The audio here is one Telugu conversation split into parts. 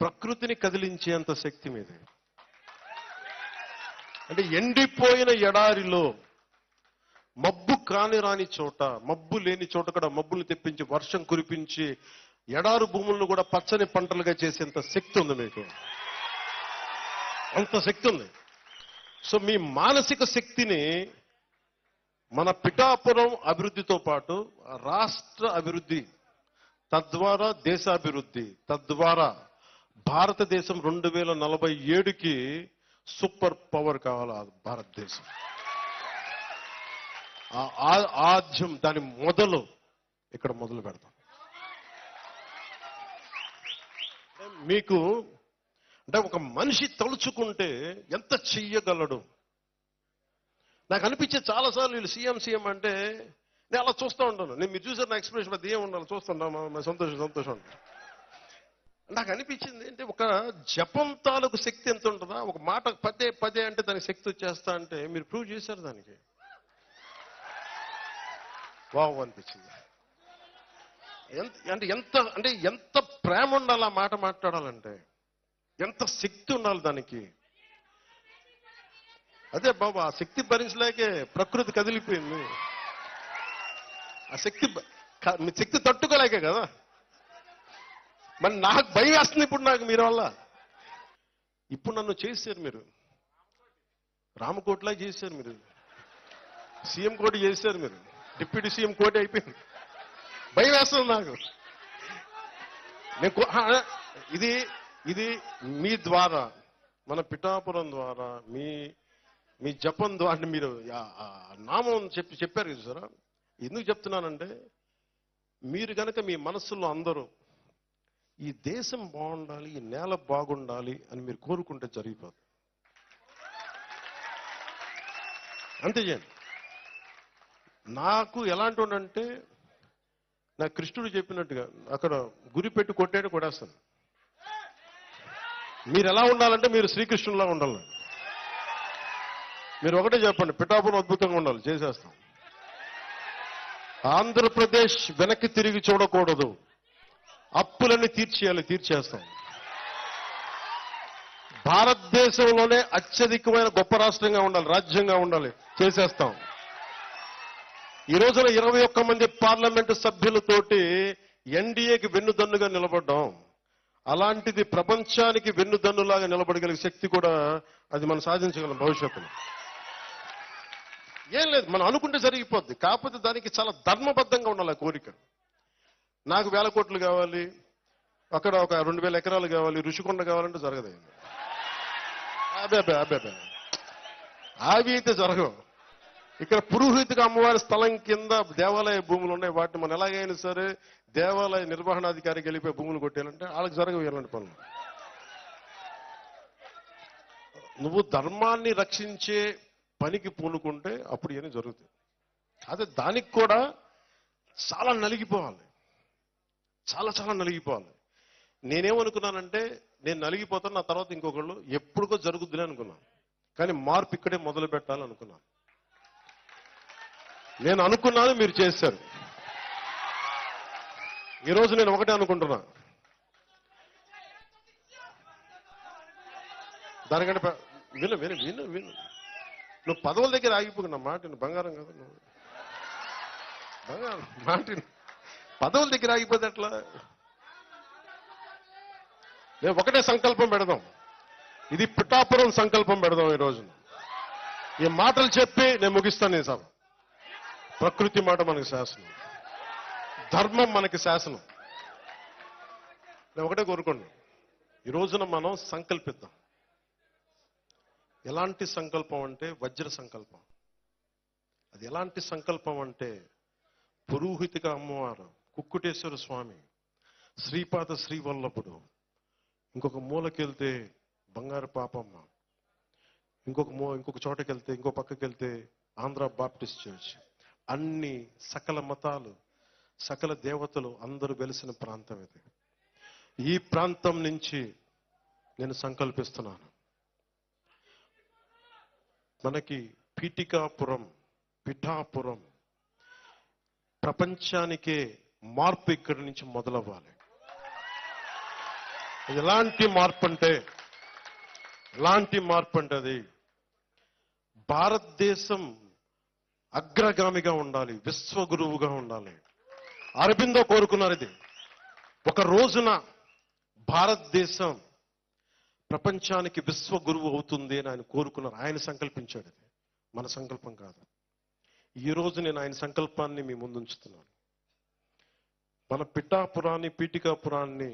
ప్రకృతిని కదిలించేంత శక్తి మీది. అంటే ఎండిపోయిన ఎడారిలో మబ్బు కాని రాని చోట మబ్బు లేని చోట కూడా మబ్బులు తెప్పించి వర్షం కురిపించి ఎడారు భూములను కూడా పచ్చని పంటలుగా చేసేంత శక్తి ఉంది మీకు. అంత శక్తి ఉంది. సో మీ మానసిక శక్తిని మన పిఠాపురం అభివృద్ధితో పాటు రాష్ట్ర అభివృద్ధి తద్వారా దేశాభివృద్ధి తద్వారా భారతదేశం రెండు వేల నలభై ఏడుకి సూపర్ పవర్ కావాలి? ఆ భారతదేశం. ఆ- ఆద్యం దాని మొదలు ఇక్కడ మొదలు పెడతాం. మీకు అంటే ఒక మనిషి తలుచుకుంటే ఎంత చెయ్యగలడు? నాకు అనిపించే చాలాసార్లు వీళ్ళు సీఎం సీఎం అంటే నేను అలా చూస్తూ ఉంటాను. నేను మీరు చూసారు నా ఎక్స్ప్రెషన్ పెద్ద ఏం ఉండాలి చూస్తున్నా సంతోషం సంతోషం. నాకు అనిపించింది అంటే ఒక జపం తాలూకు శక్తి ఎంత ఉంటుందా? ఒక మాట పదే పదే అంటే దానికి శక్తి వచ్చేస్తా అంటే మీరు ప్రూవ్ చేశారు దానికి. వావ్ అనిపించింది. ఎంత అంటే ఎంత అంటే ఎంత ప్రేమ ఉండాలి ఆ మాట మాట్లాడాలంటే? ఎంత శక్తి ఉండాలి దానికి? అదే బాబు ఆ శక్తి భరించలేకే ప్రకృతి కదిలిపోయింది. ఆ శక్తి మీ శక్తి తట్టుకోలేకే కదా? మరి నాకు భయం వేస్తుంది ఇప్పుడు నాకు మీరు వల్ల. ఇప్పుడు నన్ను చేశారు మీరు. రామకోట్లా చేశారు మీరు. సీఎం కోటి చేశారు మీరు. డిప్యూటీ సీఎం కోటి అయిపోయింది. భయం వేస్తుంది నాకు. నేను ఇది ఇది మీ ద్వారా మన పిఠాపురం ద్వారా మీ మీ జపం ద్వారా మీరు నామం చెప్పి చెప్పారు కదా సార్. ఎందుకు చెప్తున్నానంటే మీరు కనుక మీ మనస్సులో అందరూ ఈ దేశం బాగుండాలి ఈ నేల బాగుండాలి అని మీరు కోరుకుంటే జరిగిపోదు. అంతే చేయండి. నాకు ఎలాంటి అంటే నా కృష్ణుడు చెప్పినట్టుగా అక్కడ గురి పెట్టి కొట్టాడు కొడేస్తాను మీరు ఎలా ఉండాలంటే మీరు శ్రీకృష్ణులా ఉండాలి. మీరు ఒకటే చెప్పండి పిఠాపురం అద్భుతంగా ఉండాలి చేసేస్తాం. ఆంధ్రప్రదేశ్ వెనక్కి తిరిగి చూడకూడదు. అప్పులన్నీ తీర్చేయాలి తీర్చేస్తాం. భారతదేశంలోనే అత్యధికమైన గొప్ప రాష్ట్రంగా ఉండాలి రాజ్యంగా ఉండాలి చేసేస్తాం. ఈ రోజున ఇరవై ఒక్క మంది పార్లమెంటు సభ్యులతోటి ఎన్డీఏకి వెన్నుదన్నుగా నిలబడ్డాం. అలాంటిది ప్రపంచానికి వెన్నుదన్నులాగా నిలబడగలిగే శక్తి కూడా అది మనం సాధించగలం భవిష్యత్తులో. ఏం లేదు మనం అనుకుంటే జరిగిపోద్ది. కాకపోతే దానికి చాలా ధర్మబద్ధంగా ఉండాలి కోరిక. నాకు వేల కోట్లు కావాలి అక్కడ ఒక రెండు వేల ఎకరాలు కావాలి రుషికొండ కావాలంటే జరగదు. అదే అబ్బే అబ్బే అబ్బే. అవి అయితే జరగవు. ఇక్కడ పురోహితుగా అమ్మవారి స్థలం కింద దేవాలయ భూములు ఉన్నాయి. వాటిని మనం ఎలాగైనా సరే దేవాలయ నిర్వహణాధికారికి వెళ్ళిపోయి భూములు కొట్టేయాలంటే వాళ్ళకి జరగవు ఇలాంటి పనులు. నువ్వు ధర్మాన్ని రక్షించే పనికి పూనుకుంటే అప్పుడు ఇవన్నీ జరుగుతాయి. అదే దానికి కూడా చాలా నలిగిపోవాలి. చాలా చాలా నలిగిపోవాలి. నేనేమనుకున్నానంటే నేను నలిగిపోతాను నా తర్వాత ఇంకొకళ్ళు ఎప్పుడుకో జరుగుద్దిలే అనుకున్నాను. కానీ మార్పు ఇక్కడే మొదలు పెట్టాలనుకున్నాను నేను అనుకున్నాను మీరు చేశారు. ఈరోజు నేను ఒకటే అనుకుంటున్నా. దానికంటే విను విను విను విను. నువ్వు పదవుల దగ్గర ఆగిపోకు నా బంగారం కదా నువ్వు. బంగారం మాటిను. పదవుల దగ్గర ఆగిపోతే ఎట్లా? నేను ఒకటే సంకల్పం పెడదాం. ఇది పిఠాపురం సంకల్పం పెడదాం ఈ రోజున. ఈ మాటలు చెప్పి నేను ముగిస్తాను నేను సార్ ప్రకృతి మాట మనకి శాసనం. ధర్మం మనకి శాసనం. నేను ఒకటే కోరుకోండి. ఈ రోజున మనం సంకల్పిద్దాం. ఎలాంటి సంకల్పం అంటే వజ్ర సంకల్పం. అది ఎలాంటి సంకల్పం అంటే పురోహితిక అమ్మవారు కుక్కుటేశ్వర స్వామి శ్రీపాద శ్రీవల్లభుడు. ఇంకొక మూలకెళ్తే బంగారు పాపమ్మ. ఇంకొక మూ ఇంకొక చోటకెళ్తే ఇంకో పక్కకెళ్తే ఆంధ్ర బాప్టిస్ట్ చర్చ్. అన్ని సకల మతాలు సకల దేవతలు అందరూ వెలిసిన ప్రాంతం ఇది. ఈ ప్రాంతం నుంచి నేను సంకల్పిస్తున్నాను. మనకి పీఠికాపురం పిఠాపురం ప్రపంచానికే మార్పు ఇక్కడి నుంచి మొదలవ్వాలి. ఎలాంటి మార్పు అంటే ఎలాంటి మార్పు అంటే అది భారతదేశం అగ్రగామిగా ఉండాలి విశ్వగురువుగా ఉండాలి. అరబిందో కోరుకున్నారు ఇది. ఒక రోజున భారతదేశం ప్రపంచానికి విశ్వగురువు అవుతుంది అని ఆయన కోరుకున్నారు. ఆయన సంకల్పించాడు ఇది. మన సంకల్పం కాదు. ఈ రోజు నేను ఆయన సంకల్పాన్ని మీ ముందు ఉంచుతున్నాను. మన పిఠాపురాన్ని పీఠికాపురాన్ని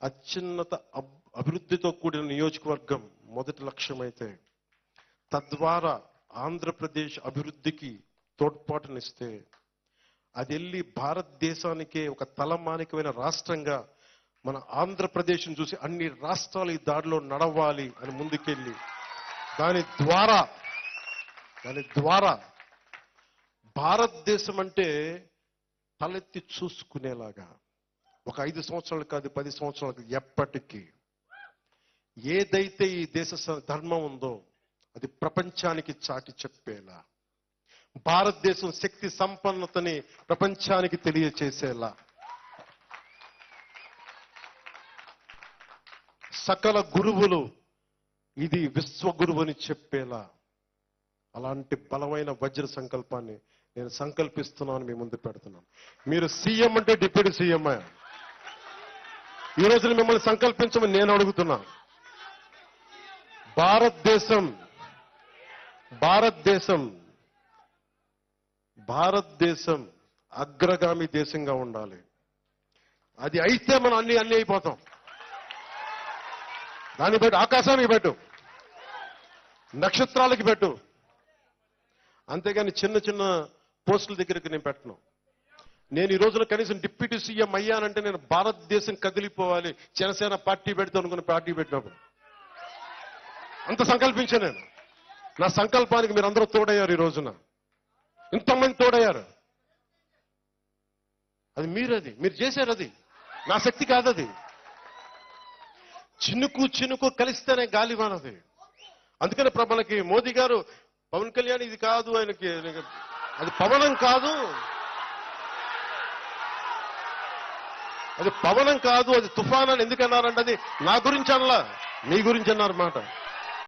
అత్యున్నత అబ్- అభివృద్ధితో కూడిన నియోజకవర్గం మొదటి లక్ష్యమైతే తద్వారా ఆంధ్రప్రదేశ్ అభివృద్ధికి తోడ్పాటునిస్తే అది వెళ్ళి భారతదేశానికే ఒక తలమానికమైన రాష్ట్రంగా మన ఆంధ్రప్రదేశ్ను చూసి అన్ని రాష్ట్రాలు ఈ దారిలో నడవాలి అని ముందుకెళ్ళి దాని ద్వారా దాని ద్వారా భారతదేశం అంటే తలెత్తి చూసుకునేలాగా ఒక ఐదు సంవత్సరాలు కాదు పది సంవత్సరాలకు ఎప్పటికీ ఏదైతే ఈ దేశ ధర్మం ఉందో అది ప్రపంచానికి చాటి చెప్పేలా భారతదేశం శక్తి సంపన్నతని ప్రపంచానికి తెలియచేసేలా సకల గురువులు ఇది విశ్వగురువు అని చెప్పేలా అలాంటి బలమైన వజ్ర సంకల్పాన్ని నేను సంకల్పిస్తున్నాను మీ ముందు పెడుతున్నాను. మీరు సీఎం అంటే డిప్యూటీ సీఎం ఈ రోజున మిమ్మల్ని సంకల్పించమని నేను అడుగుతున్నా. భారతదేశం భారతదేశం భారతదేశం అగ్రగామి దేశంగా ఉండాలి. అది అయితే మనం అన్ని అన్ని అయిపోతాం. దాన్ని పెట్టు ఆకాశానికి పెట్టు నక్షత్రాలకి పెట్టు. అంతేగాని చిన్న చిన్న పోస్టుల దగ్గరికి నేను పెట్టను. నేను ఈ రోజున కనీసం డిప్యూటీ సీఎం అయ్యానంటే నేను భారతదేశం కదిలిపోవాలి. జనసేన పార్టీ పెడతాను అనుకున్న పార్టీ పెట్టినప్పుడు. అంత సంకల్పించాను నేను. నా సంకల్పానికి మీరు అందరూ తోడయ్యారు ఈ రోజున. ఇంతమంది తోడయ్యారు. అది మీరది. మీరు చేశారు అది. నా శక్తి కాదు అది చినుకు చినుకు కలిస్తేనే గాలి మనది అందుకని మనకి మోదీ గారు పవన్ కళ్యాణ్ ఇది కాదు ఆయనకి అది పవనం కాదు. అది పవనం కాదు అది తుఫాన్ అని ఎందుకు అది నా గురించి అనలా. మీ గురించి అన్నారు మాట.